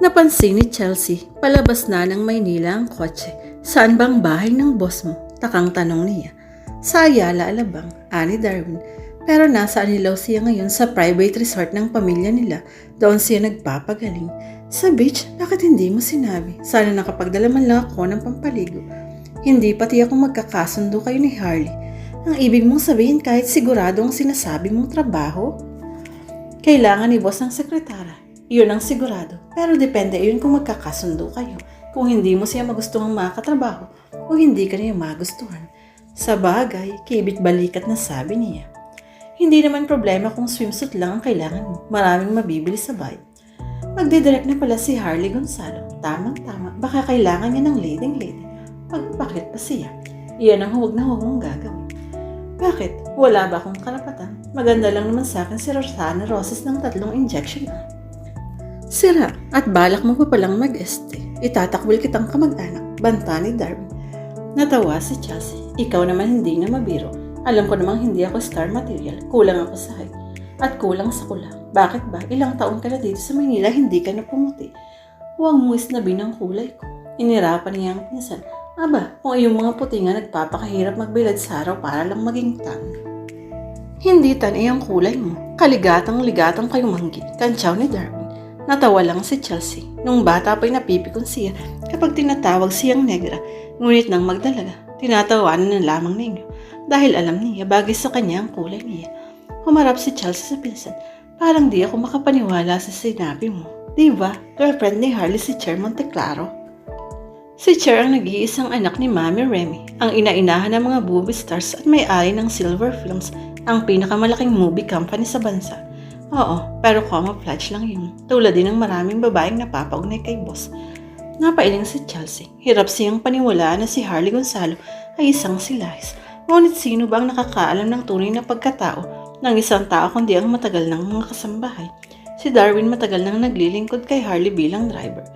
Napansin ni Chelsea, palabas na ng Maynila ang kotse. Saan bang bahay ng boss mo? Takang tanong niya. Sa Ayala, Alabang, ani Darwin. Pero nasa Anilaw siya ngayon sa private resort ng pamilya nila. Doon siya nagpapagaling. Sa beach, bakit hindi mo sinabi? Sana nakapagdala man lang ako ng pampaligo. Hindi pati ako magkakasundo kayo ni Harley. Ang ibig mong sabihin kahit sigurado ang sinasabi mong trabaho? Kailangan ni boss ng sekretara. Iyon ang sigurado. Pero depende iyon kung magkakasundo kayo. Kung hindi mo siya magustuhan makatrabaho o hindi ka niya magustuhan. Sa bagay, kibit balikat na sabi niya. Hindi naman problema kung swimsuit lang ang kailangan mo. Maraming mabibili sa bahay. Magdidirect na pala si Harley Gonzalo. Tamang-tama. Baka kailangan niya ng leading-lady. Pagpakit pa siya. Iyan ang huwag na huwag mong gagawin. Bakit? Wala ba akong karapatan? Maganda lang naman sa akin si Rosana Roses ng tatlong injection na. Sira, at balak mo pa palang mag-este. Itatakwil kitang kamag-anak, banta ni Darwin. Natawa si Chelsea. Ikaw naman hindi na mabiro. Alam ko namang hindi ako star material. Kulang ako sa height. At kulang sa kulang. Bakit ba? Ilang taon ka na dito sa Manila, hindi ka na pumuti. Huwag mo isnabin ang kulay ko. Inirapan niya ang pinsan. Aba, kung iyong mga puti nga nagpapakahirap magbilad sa araw para lang maging tan. Hindi tan ang kulay mo. Kaligatang-ligatang kayo manggi. Kantsaw ni Darwin. Natawa lang si Chelsea. Nung bata pa'y napipikon siya kapag tinatawag siyang negra. Ngunit nang magdalaga, tinatawanan na lamang ninyo dahil alam niya bagay sa kanya ang kulay niya. Humarap si Chelsea sa pinsan. Parang di ako makapaniwala sa sinabi mo. Di ba? Girlfriend ni Harley si Chair Monteclaro. Si Cher ang nag-iisang anak ni Mami Remy, ang ina-inahan ng mga movie stars at may-ari ng Silver Films, ang pinakamalaking movie company sa bansa. Oo, pero camouflage lang yun. Tulad din ng maraming babaeng napapaugnay kay boss. Napailing si Chelsea. Hirap siyang paniwalaan na si Harley Gonzalo ay isang silahis. Ngunit sino ba ang nakakaalam ng tunay na pagkatao ng isang tao kundi ang matagal ng mga kasambahay? Si Darwin matagal nang naglilingkod kay Harley bilang driver.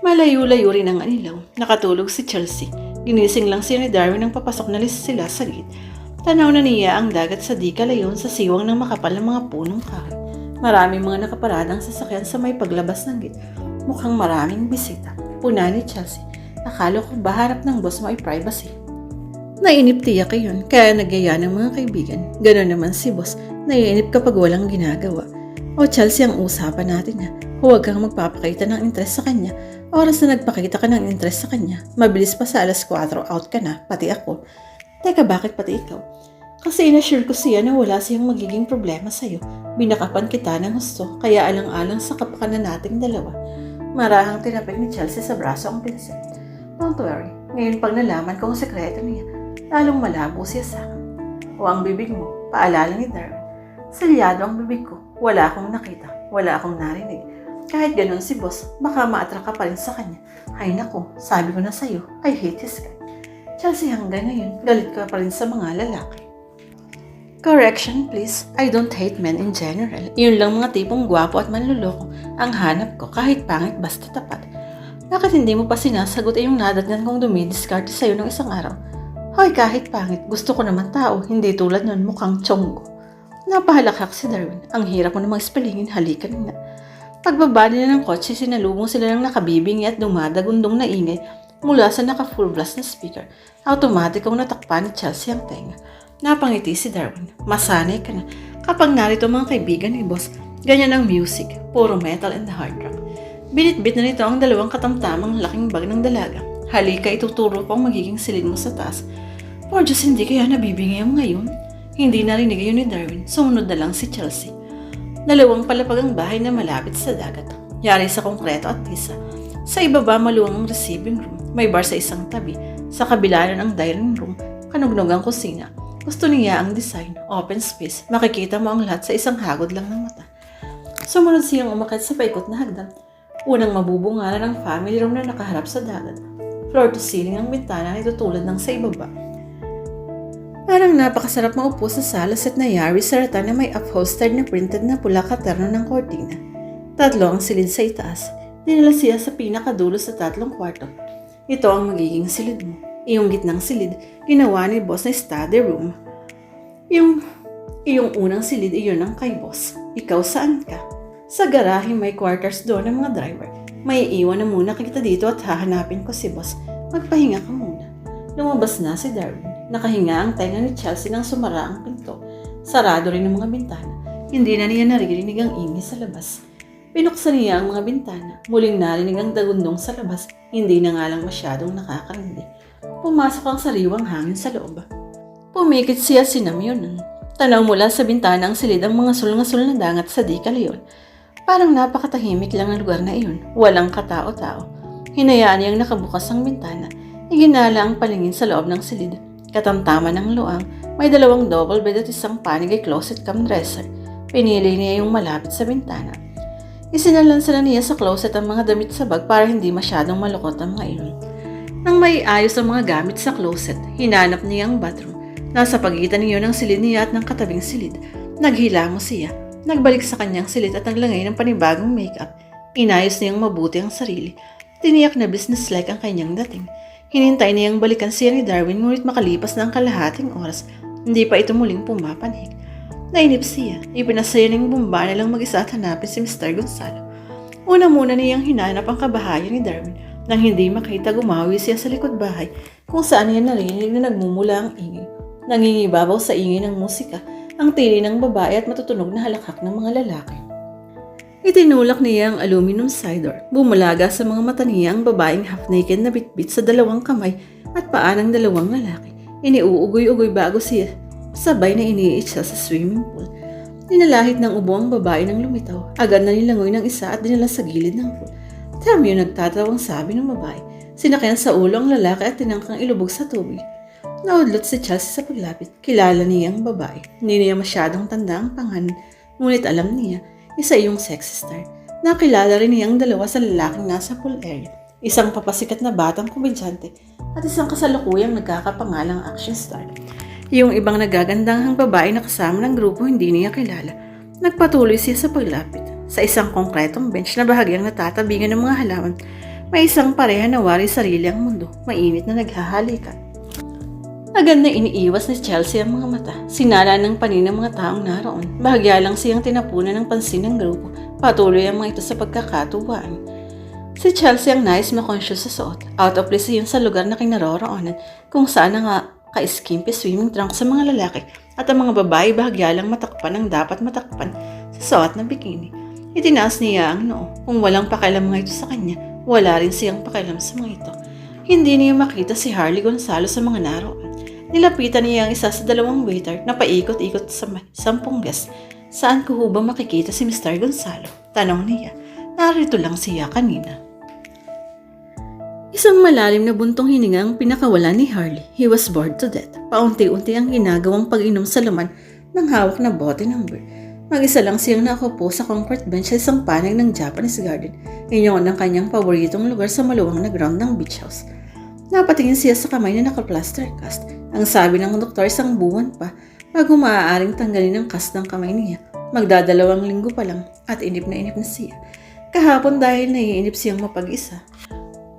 Malayo-layo rin ang anilaw. Nakatulog si Chelsea. Ginising lang siya ni Darwin nang papasok na sila sa gate. Tanaw na niya ang dagat sa di kalayon sa siwang ng makapal ng mga punong kahoy. Maraming mga nakaparadang sasakyan sa may paglabas ng gate. Mukhang maraming bisita. Puna ni Chelsea. Akala ko ba harap ng boss mo ay privacy. Nainip tiyak yun, kaya nagyaya ng mga kaibigan. Ganon naman si boss, naiinip kapag walang ginagawa. O Chelsea ang usapan natin ha. Huwag kang magpapakita ng interest sa kanya. Oras na nagpakita ka ng interest sa kanya, mabilis pa sa alas 4 out ka na, pati ako. Teka, bakit pati ikaw? Kasi inassure ko siya na wala siyang magiging problema sa'yo. Binakapan kita ng gusto, kaya alang-alang sa kapakanan nating dalawa. Marahang tinapik ni Chelsea sa braso ang pinsan. Don't worry, ngayon pag nalaman ko ang sekreto niya, lalong malabo siya sa akin. O ang bibig mo, paalala ni Darwin. Salyado ang bibig ko, wala akong nakita, wala akong narinig. Kahit ganun si boss, baka ma-attract ka pa rin sa kanya. Ay nako, sabi ko na sa'yo, I hate his guy. Chelsea hanggang ngayon, galit ka pa rin sa mga lalaki. Correction please, I don't hate men in general. Yun lang mga tipong gwapo at manluloko ang hanap ko kahit pangit basta tapat. Bakit hindi mo pa sinasagot ay yung nadatnan kong dumidiskarte sa'yo ng isang araw? Hoy, kahit pangit, gusto ko naman tao, hindi tulad nun mukhang chonggo. Napahalakak si Darwin. Ang hirap mo namang spellingin, halikan nga. Pagbaba nila ng kotse, sinalubong sila ng nakabibingi at dumadagundong na ingay mula sa naka-full blast na speaker. Automatic ang natakpan ni Chelsea ang tenga. Napangiti si Darwin. Masanay ka na. Kapag narito mga kaibigan ni Boss, ganyan ang music. Puro metal and hard rock. Binitbit na nito ang dalawang katamtamang laking bag ng dalaga. Halika, ituturo ko ang magiging silid mo sa taas. Por Diyos, hindi kaya nabibingay mo ngayon? Hindi narinig yun ni Darwin. Sumunod na lang si Chelsea. Dalawang palapag ang bahay na malapit sa dagat. Yari sa konkreto at tisa. Sa ibaba maluwang ang receiving room. May bar sa isang tabi. Sa kabila ang dining room. Kanugnog ang kusina. Gusto niya ang design, open space. Makikita mo ang lahat sa isang hagod lang ng mata. Sumunod siyang umakit sa paikot na hagdan. Unang mabubungalan ang family room na nakaharap sa dagat. Floor to ceiling ang bintana na itutulad ng sa ibaba. Parang napakasarap maupo sa salas at nayari sa rata na may upholstered na printed na pula katerno ng kortina. Tatlo ang silid sa itaas. Dinala siya sa pinakadulo sa tatlong kwarto. Ito ang magiging silid mo. Iyong gitnang silid, ginawa ni boss na study room. Yung, iyong unang silid iyon ang kay boss. Ikaw saan ka? Sa garahe may quarters doon ng mga driver. May iwan na muna kita dito at hahanapin ko si boss. Magpahinga ka muna. Lumabas na si Darwin. Nakahinga ang tenga ni Chelsea nang sumara ang pinto. Sarado rin ang mga bintana. Hindi na niya naririnig ang ingay sa labas. Pinuksan niya ang mga bintana. Muling narinig ang dagundong sa labas. Hindi na nga lang masyadong nakakarindi. Pumasok ang sariwang hangin sa loob. Pumikit siya si Namyonan. Tanaw mula sa bintana ang silid ang mga sul-ngasul na dangat sa di kalayon. Parang napakatahimik lang ang lugar na iyon. Walang katao-tao. Hinayaan niyang nakabukas ang bintana. Iginala ang palingin sa loob ng silid. Katamtaman ng luang, may dalawang double bed at isang panig closet cam dresser. Pinili niya yung malapit sa bintana. Isinalansa na niya sa closet ang mga damit sa bag para hindi masyadong malukot ang mga iyon. Nang may ayos ang mga gamit sa closet, hinanap niya ang bathroom. Nasa pagitan niyo ng silid niya at ng katabing silid. Naghilamos siya. Nagbalik sa kanyang silid at naglangay ng panibagong makeup. Inayos niyang mabuti ang sarili. Tiniyak na business-like ang kanyang dating. Hinintay niyang balikan siya ni Darwin ngunit makalipas na ang kalahating oras, hindi pa ito muling pumapanik. Nainip siya. Ipinasaya ng bumba nilang mag-isa at hanapin si Mr. Gonzalo. Una muna niyang hinanap ang kabahayan ni Darwin. Nang hindi makita, gumawi siya sa likod bahay kung saan niya narinig na nagmumula ang ingay. Nangingibabaw sa ingay ng musika ang tili ng babae at matutunog na halakhak ng mga lalaki. Itinulak niya ang aluminum cider. Bumulaga sa mga mata niya ang babaeng half-naked na bitbit sa dalawang kamay at paa ng dalawang lalaki. Iniuugoy-ugoy bago siya sabay na iniit siya sa swimming pool. Ninalahit ng ubo ang babae ng lumitaw. Agad na nilangoy ng isa at dinala sa gilid ng pool. Tama yung nagtatawang sabi ng babae. Sinakyan sa ulo ang lalaki at tinangkang ilubog sa tubig. Naudlot si Chelsea sa paglapit. Kilala niya ang babae. Hindi niya masyadong tanda ang pangalan. Ngunit alam niya, isa yung sexy star. Nakilala rin niya ang dalawa sa lalaking nasa pool area. Isang papasikat na batang komedyante at isang kasalukuyang nagkakapangalang action star. Yung ibang nagagandahang babae na kasama ng grupo hindi niya kilala. Nagpatuloy siya sa paglapit. Sa isang konkretong bench na bahagyang natatabingan ng mga halaman, may isang pareha na wari sarili ang mundo. Mainit na naghahalikan. Agad na iniiwas ni Chelsea ang mga mata. Sinala ng panin ng mga taong naroon. Bahagya lang siyang tinapunan ng pansin ng grupo. Patuloy ang mga ito sa pagkakatuwaan. Si Chelsea ang nais makonscious sa suot. Out of place yun sa lugar na kinaroroonan kung saan nga ka-skimpy swimming trunk sa mga lalaki at ang mga babae bahagya lang matakpan ang dapat matakpan sa suot na bikini. Itinaas niya ang noo. Kung walang pakialam mga ito sa kanya, wala rin siyang pakialam sa mga ito. Hindi niya makita si Harley Gonzalo sa mga naroon. Nilapitan niya ang isa sa dalawang waiter na paikot-ikot sa sampung guest. Saan ko ba makikita si Mr. Gonzalo? Tanong niya. Narito lang siya kanina. Isang malalim na buntong hininga ang pinakawala ni Harley. He was bored to death. Paunti-unti ang ginagawang pag-inom sa laman ng hawak na bote ng beer. Mag-isa lang siyang nakaupo sa concrete bench sa isang panay ng Japanese garden. Iyon ang kanyang paboritong lugar sa maluwang na ground ng beach house. Napatingin siya sa kamay na naka-plaster cast. Ang sabi ng doktor isang buwan pa bago maaaring tanggalin ang cast ng kamay niya. Magdadalawang linggo pa lang at inip na inip na siya. Kahapon dahil naiinip siyang mapag-isa.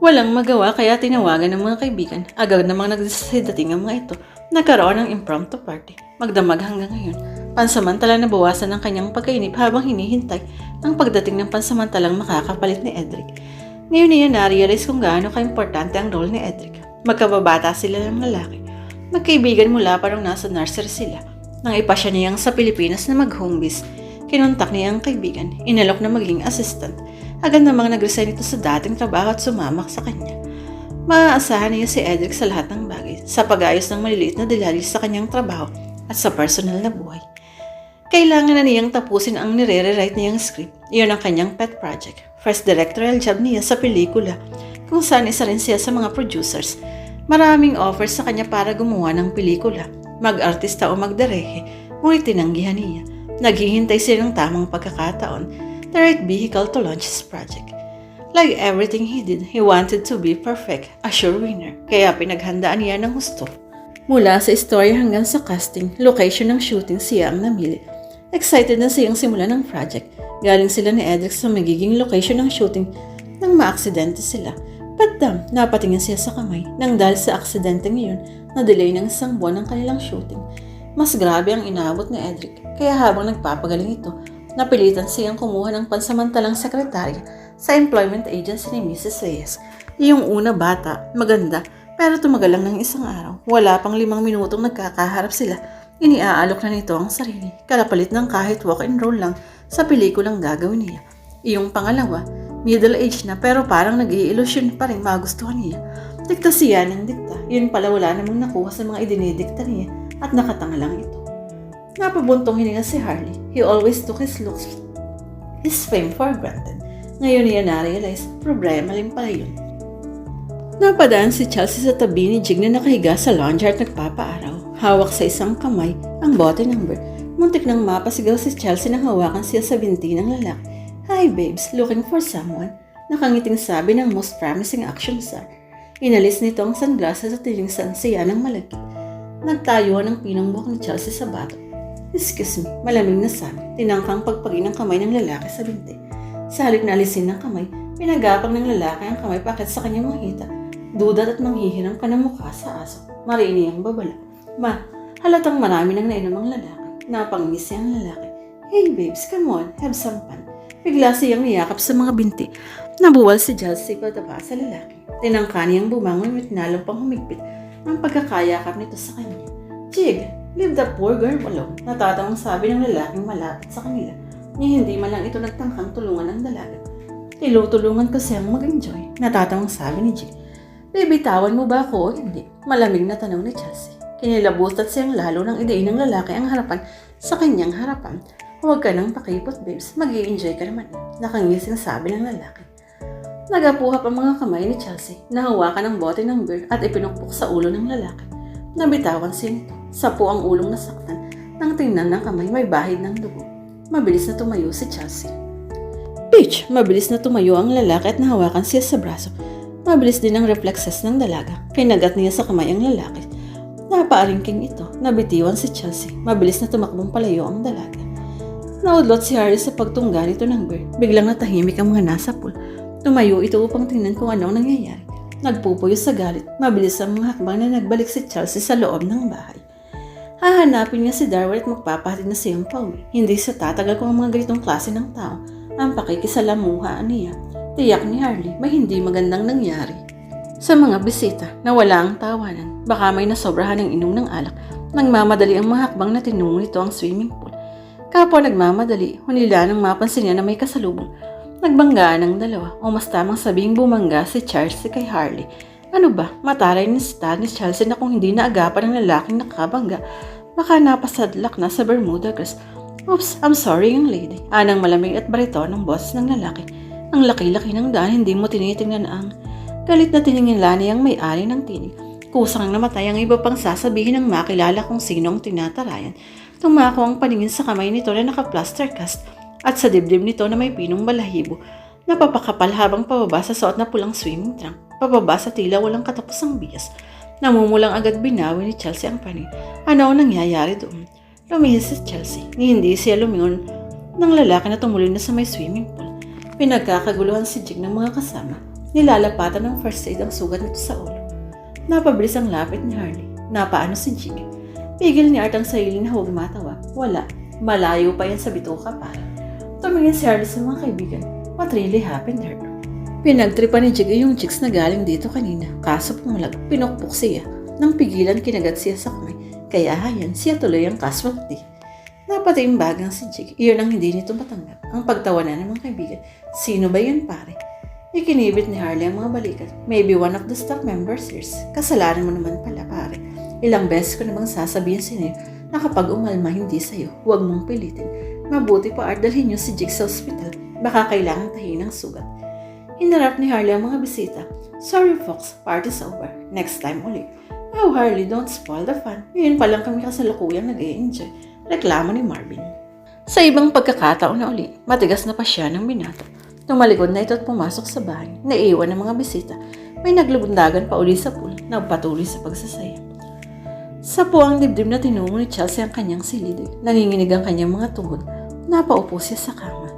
Walang magawa kaya tinawagan ng mga kaibigan. Agad namang nagsidating ang mga ito. Nagkaroon ng impromptu party. Magdamag hanggang ngayon. Pansamantala nabawasan ang kanyang pagkainip habang hinihintay ang pagdating ng pansamantalang makakapalit ni Edric. Ngayon niya na-realize kung gaano ka-importante ang role ni Edric. Magkababata sila ng lalaki. Magkaibigan mula parang nasa nursery sila. Nang ipasya niyang sa Pilipinas na mag-home base, kinontak niya ang kaibigan, inalok na maging assistant. Agad namang nag-resign ito sa dating trabaho at sumamak sa kanya. Maaasahan niya si Edric sa lahat ng bagay, sa pag-ayos ng maliliit na detalye sa kanyang trabaho at sa personal na buhay. Kailangan na niyang tapusin ang nire-rewrite niyang script. Iyon ang kanyang pet project. First directorial job niya sa pelikula, kung saan isa rin siya sa mga producers. Maraming offers sa kanya para gumawa ng pelikula, mag-artista o magderehe, ngunit tinanggihan niya. Naghihintay siya ng tamang pagkakataon, the right vehicle to launch his project. Like everything he did, he wanted to be perfect, a sure winner, kaya pinaghandaan niya ng gusto. Mula sa story hanggang sa casting, location ng shooting siya ang namili. Excited na siyang simulan ng project. Galing sila ni Edric sa magiging location ng shooting nang maaksidente sila. But damn, napatingin siya sa kamay nang dahil sa aksidente ngayon, na-delay ng isang buwan ang kanilang shooting. Mas grabe ang inaabot ni Edric, kaya habang nagpapagaling ito, Napilitan siyang kumuha ng pansamantalang sekretarya sa employment agency ni Mrs. Reyes. Yung una bata, maganda, pero tumagal lang ng isang araw. Wala pang limang minutong nagkakaharap sila. Iniaalok na nito ang sarili, kalapalit ng kahit walk and roll lang sa pelikulang gagawin niya. Iyong pangalawa, middle age na pero parang nag-iilusyon pa rin magustuhan niya. Dikta siya ng dikta. Yun pala wala namang nakuha sa mga idinidikta niya at nakatanga lang ito. Napabuntong hininga si Harley. He always took his looks, his fame for granted. Ngayon niya na-realize, problema rin pala yun. Napadaan si Chelsea sa tabi ni Jig na nakahiga sa lounge at nagpapaaraw. Hawak sa isang kamay ang bote ng beer. Muntik nang mapasigaw si Chelsea nang hawakan siya sa binti ng lalaki. Hi babes, looking for someone? Nakangiting sabi ng most promising action star. Inalis nito ang sunglasses at tiningsan siya ng malaki. Nagtayuan ng pinang buhok ni Chelsea sa bato. Excuse me, malamig na sabi. Tinangkang pagpagi ng kamay ng lalaki sa binti. Sa halip na alisin ng kamay, pinagapang ng lalaki ang kamay pakit sa kanyang mga hita. Dudat at manghihinang ka ng mukha sa aso. Mariini ang babala. Ma, halatang marami nang nainom ang lalaki. Napangisi ang lalaki. Hey babes, come on, have some fun. Bigla siyang niyakap sa mga binti. Nabuwal si Chelsea pataba sa lalaki. Tinangka niyang bumangon at nalong pang humigpit ang pagkakayakap nito sa kanya. Jig, leave the poor girl alone. Natatawang sabi ng lalaking malapit sa kanila. Niya hindi man lang ito nagtangkang tulungan ng dalaga. Tilutulungan ko siyang mag-enjoy. Natatawang sabi ni Jig. Bibitawan mo ba ako o hindi? Malamig na tanong ni Chelsea. Kinilabutat siyang lalo ng idein ng lalaki ang harapan sa kanyang harapan. Huwag ka nang pakipot, babes. mag enjoy ka naman. Nakangising sabi ng lalaki. Nagapuhap ang mga kamay ni Chelsea na hawakan ang bote ng beer at ipinukpok sa ulo ng lalaki. Nabitawan siya nito. Sapo ang ulong nasaktan nang tingnan ng kamay may bahid ng dugo. Mabilis na tumayo si Chelsea. Peach! Mabilis na tumayo ang lalaki at nahawakan siya sa braso. Mabilis din ang reflexes ng dalaga. Kinagat niya sa kamay ang lalaki. Napaaringking ito. Nabitiwan si Chelsea. Mabilis na tumakbong palayo ang dalaga. Naudlot si Harry sa pagtungga nito ng bear. Biglang natahimik ang mga nasa pool. Tumayo ito upang tingnan kung ano ang nangyayari. Nagpupuyo sa galit. Mabilis ang mga hakbang na nagbalik si Chelsea sa loob ng bahay. Hahanapin niya si Darwin at magpapahatid na siyang pauwi. Hindi sa tatagal kung ang mga ganitong klase ng tao ang pakikisalamuhaan niya. Tiyak ni Harley may hindi magandang nangyari. Sa mga bisita na wala ang tawanan, baka may nasobrahan ng inom ng alak, nagmamadali ang mga hakbang na tinungo nito ang swimming pool. Kapwa nagmamadali, hunila nang mapansin niya na may kasalubong. Nagbanggaan ng dalawa o mas tamang sabing bumangga si Charles kay Harley. Ano ba, mataray ni Stan ni Chelsea na kung hindi naagapan ng lalaking nakabangga, baka napasadlak na sa Bermuda Grass. Oops, I'm sorry young lady. Anang malamig at barito ng boss ng lalaki. Ang laki-laki ng daan, hindi mo tinitingnan ang galit na tiningin niya ang may-ari ng tinig. Kusang namatay ang iba pang sasabihin ng makilala kung sino ang tinatarayan. Tumako ang paningin sa kamay nito na naka-plaster cast at sa dibdib nito na may pinong balahibo. Napapakapal habang pababa sa suot na pulang swimming trunk. Pababa sa tila walang katapusang bias. Namumulang agad binawi ni Chelsea ang panin. Ano ang nangyayari doon? Lumihis si Chelsea. Hindi siya lumingon ng lalaki na tumuloy na sa may swimming pool. Pinagkakaguluhan si Jig ng mga kasama. Nilalapatan ng first aid ang sugat nito sa ulo. Napabilis ang lapit ni Harley. Napaano si Jig. Pigil ni Art ang sarili na huwag matawa. Wala. Malayo pa yan sa bituka pare. Tumingin si Harley sa mga kaibigan. What really happened to her? Pinagtripa ni Jig yung chicks na galing dito kanina. Kaso pumulag, pinukpok siya. Nang pigilan, kinagat siya sa kamay. Kaya hayan, siya tuloy ang casualty. Napatimbagang si Jig. Iyon ang hindi nito matanggap. Ang pagtawanan ng mga kaibigan. Sino ba yun pare? Ikinibit ni Harley ang mga balikat. Maybe one of the staff members here. Kasalanan mo naman pala pare. Ilang beses ko namang sasabihin sa inyo na kapag umalma hindi sa'yo, huwag mong pilitin. Mabuti pa Art dalhin niyo si Jig sa ospital. Baka kailangan tahin ng sugat. Hinarap ni Harley ang mga bisita. Sorry Fox, party's over. Next time ulit. Oh Harley, don't spoil the fun. Ngayon pa lang kami kasalukuyang nag enjoy Reklamo ni Marvin. Sa ibang pagkakataon na uli, matigas na pa siya ng binato. Tumalikod na ito at pumasok sa bahay. Naiiwan ng mga bisita. May naglubundagan pa uli sa pool. Nagpatuloy sa pagsasaya. Sa puwang dibdib na tinungo ni Chelsea ang kanyang silid. Nanginginig ang kanyang mga tuhod. Napaupo siya sa kama.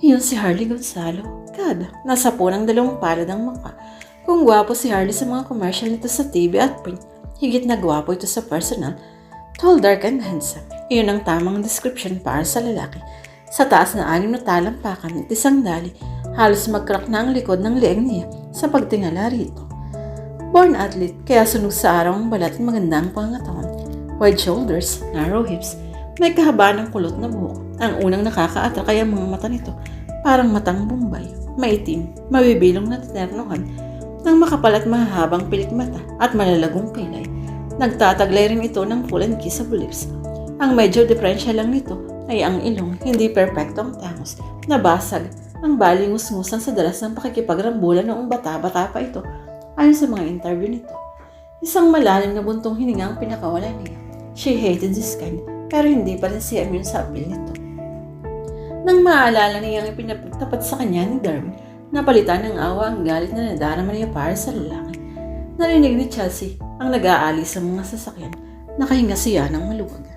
Iyon si Harley Gonzalo. God, nasa po ng dalawang palad ang mukha. Kung gwapo si Harley sa mga commercial nito sa TV at print, higit na gwapo ito sa personal. Tall, dark, and handsome. Iyon ang tamang description para sa lalaki. Sa taas na anim na talampakan at isang dali, halos magkrak na ang likod ng leeg niya sa pagtingala rito. Born athlete, kaya sunog sa araw ang balat at maganda ang pangatawan. Wide shoulders, narrow hips, may kahabaan ng kulot na buhok. Ang unang nakakaatrak ay ang mga mata nito, parang matang bumbay, maitim, mabibilong na ternohan, ng makapal at mahahabang pilik mata at malalagong kilay. Nagtataglay rin ito ng full and kissable lips. Ang medyo diferensya lang nito ay ang ilong, hindi perpektong tangos, nabasag, ang balingus-ngusan sa dalas ng pakikipagrambulan noong bata-bata pa ito ayon sa mga interview nito. Isang malalim na buntong hininga ang pinakawalan niya. She hated this kind, pero hindi pa rin siya immune sa appeal nito. Nang maalala niya ang ipinatapat sa kanya ni Darwin, napalitan ng awa ang galit na nadarama niya para sa lalaki. Narinig ni Chelsea ang nag-aalis sa mga sasakyan. Nakahinga siya ng maluwag.